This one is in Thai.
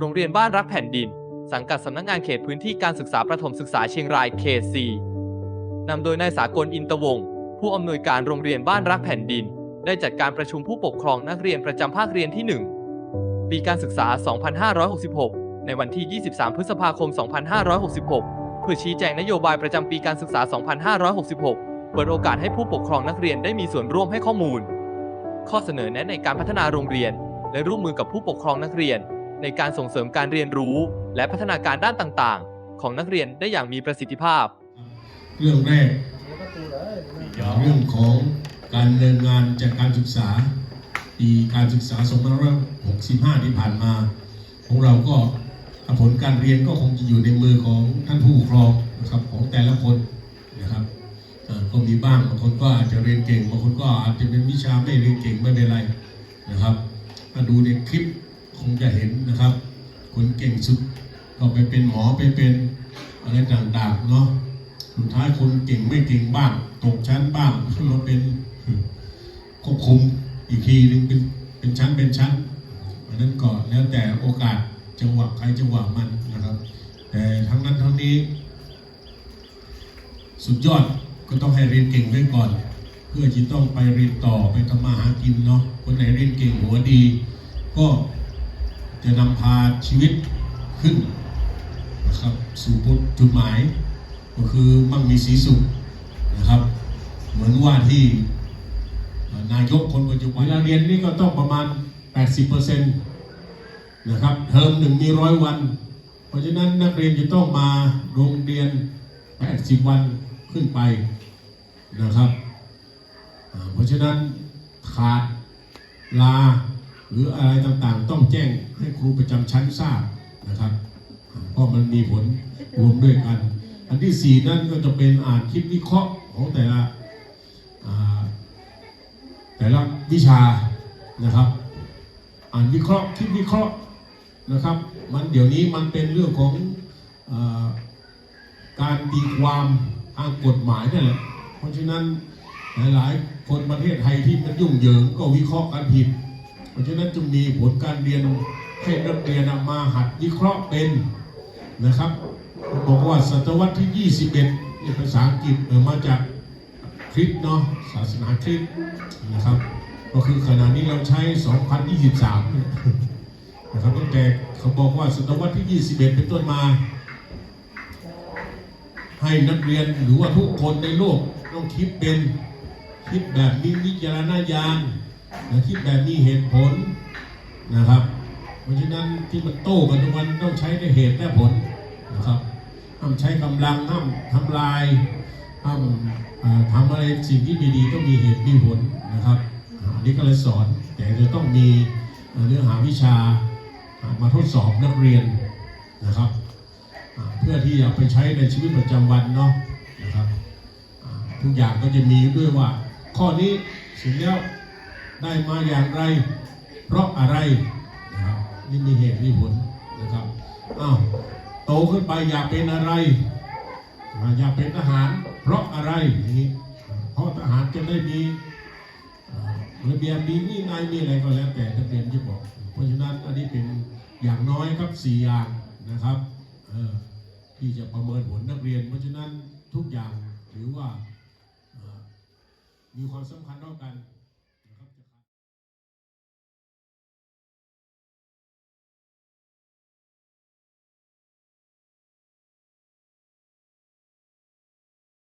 โรงเรียนบ้านรักแผ่นดิน สังกัดสำนักงานเขตพื้นที่การศึกษาประถมศึกษาเชียงรายเขต4นำโดยนายสากลอินตวงศ์ผู้อำนวยการโรงเรียนบ้านรักแผ่นดิน ได้จัดการประชุมผู้ปกครองนักเรียนประจำภาคเรียนที่ 1 ปีการศึกษา 2566 ในวันที่ 23 พฤษภาคม 2566 เพื่อชี้แจงนโยบายประจำปีการศึกษา 2566 เปิดโอกาสให้ผู้ปกครองนักเรียนได้มีส่วนร่วมให้ข้อมูล ข้อเสนอแนะในการพัฒนาโรงเรียน และร่วมมือกับผู้ปกครองนักเรียน ในการส่งเสริมการเรียนรู้ และพัฒนาการด้านต่างๆ ของนักเรียนได้อย่างมีประสิทธิภาพ เรื่องแรกเรื่องของการดำเนินงานจากการศึกษาปีการศึกษา 2565 ที่ผ่านมา ของเราก็ผลการเรียนก็คงจะอยู่ในมือของท่านผู้ปกครองนะครับของแต่ละคนนะครับก็มีบ้างบางคนก็อาจจะเรียนเก่งบางคนก็อาจจะเป็นวิชาไม่เรียนเก่งไม่เป็นไรนะครับถ้าดูในคลิป คงจะเห็นนะครับ คนเก่งสุดก็ไปเป็นหมอไปเป็นอะไรต่างๆเนาะสุดท้ายคนเก่งไม่เก่งบ้างตกชั้นบ้างมาเป็นควบคุมอีกทีหนึงเป็นเป็นชั้นเป็นชั้นอันนั้นก็แล้วแต่โอกาสจังหวะใครจังหวะมันนะครับ แต่ทั้งนั้นทั้งนี้ สุดยอดก็ต้องให้เรียนเก่งไว้ก่อน เพื่อที่ต้องไปเรียนต่อไปทำมาหากินเนาะคนไหนเรียนเก่งหัวดี ก็ จะนำพาชีวิตขึ้นนะครับสู่จุดหมาย ก็คือมั่งมีสีสุขนะครับ เหมือนว่าที่นายกคนปัจจุบันเวลาเรียนนี่ก็ต้องประมาณ 80%นะครับเทอมหนึ่งมีร้อยวัน เพราะฉะนั้นนักเรียนจะต้องมาโรงเรียน 80 วันขึ้นไปนะครับ เพราะฉะนั้นขาดลา หรืออะไรต่างๆ ต้องแจ้งให้ครูประจำชั้นทราบนะครับเพราะมันมีผลรวมด้วยกัน อันที่สี่นั่นก็จะเป็นอ่านคิดวิเคราะห์ของแต่ละแต่ละวิชานะครับ อ่านวิเคราะห์คิดวิเคราะห์นะครับ มันเดี๋ยวนี้มันเป็นเรื่องของอการตีความทางกฎหมายนั่นแหละเพราะฉะนั้นหลายๆคนประเทศไทยที่มันยุ่งเหยิงก็วิเคราะห์กันผิด เพราะฉะนั้นจึงมีผลการเรียนให้นักเรียนมาหัดวิเคราะห์เป็นนะครับบอกว่าศตวรรษที่ 21นี่ภาษาอังกฤษเออมาจากคริสเนาะศาสนาคริสนะครับ ก็คือขณะนี้เราใช้ 2023เนี่ยนะครับตั้งแต่เขาบอกว่าศตวรรษที่ 21 เป็นต้นมา ให้นักเรียนหรือว่าทุกคนในโลกต้องคิดเป็นคิดแบบมีวิจารณญาณ และคิดแบบมีเหตุผลนะครับ เพราะฉะนั้นที่มันโต้กันทุกวันต้องใช้ในเหตุและผลนะครับห้ามใช้กำลังห้ามทำลายห้ามอ่าทำอะไรสิ่งที่ไม่ดีต้องมีเหตุมีผลนะครับอันนี้ก็เลยสอนแต่จะต้องมีเนื้อหาวิชามาทดสอบนักเรียนนะครับ เพื่อที่จะไปใช้ในชีวิตประจำวันเนาะนะครับทุกอย่างก็จะมีด้วยว่า ข้อนี้เสร็จแล้ว ได้มาอย่างไร เพราะอะไรนะครับนี่มีเหตุมีผลนะครับอ้าวโตขึ้นไปอยากเป็นอะไร อยากเป็นทหาร เพราะอะไรนี้เพราะทหารจะได้มีระเบียบมีวินัยมีอะไรก็แล้วแต่นักเรียนจะบอก เพราะฉะนั้นอันนี้เป็นอย่างน้อยครับสี่อย่างนะครับที่จะประเมินผลนักเรียน เพราะฉะนั้นทุกอย่างถือว่ามีความสำคัญเท่ากัน